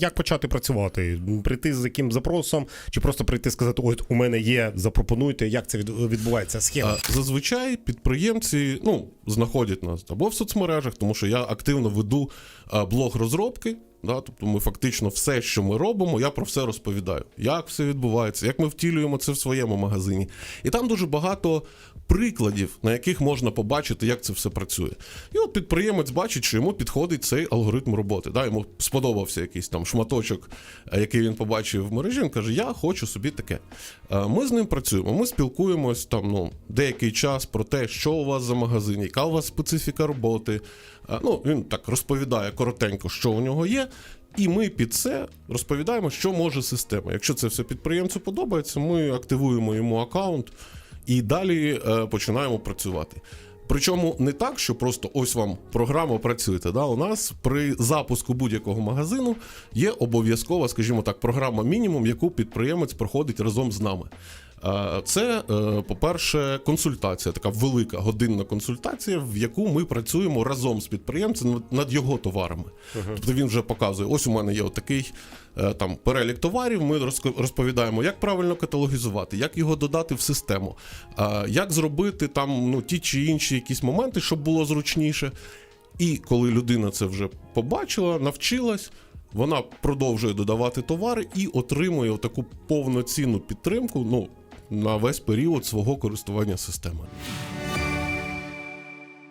Як почати працювати? Прийти з яким запросом, чи просто прийти сказати, от у мене є, запропонуйте, як це відбувається схема? Зазвичай підприємці ну, знаходять нас або в соцмережах, тому що я активно веду блог розробки. Да, тобто ми фактично все, що ми робимо, я про все розповідаю. Як все відбувається, як ми втілюємо це в своєму магазині. І там дуже багато прикладів, на яких можна побачити, як це все працює. І от підприємець бачить, що йому підходить цей алгоритм роботи. Да, йому сподобався якийсь там шматочок, е, який він побачив в мережі. Він каже: Я хочу собі таке. Е, Ми з ним працюємо. Ми спілкуємось там ну, деякий час про те, що у вас за магазин, яка у вас специфіка роботи. Е, Ну, він так розповідає коротенько, що у нього є. І ми під це розповідаємо, що може система. Якщо це все підприємцю подобається, ми активуємо йому аккаунт і далі е, починаємо працювати. Причому не так, що просто ось вам програма працюєте. Да? У нас при запуску будь-якого магазину є обов'язкова, скажімо так, програма мінімум, яку підприємець проходить разом з нами. Це, е, по-перше, консультація, така велика годинна консультація, в яку ми працюємо разом з підприємцем над- його товарами. Тобто він вже показує: ось у мене є отакий е, там перелік товарів. Ми розповідаємо, як правильно каталогізувати, як його додати в систему, як зробити там ну, ті чи інші якісь моменти, щоб було зручніше. І коли людина це вже побачила, навчилась. Вона продовжує додавати товари і отримує таку повноцінну підтримку ну, на весь період свого користування системою.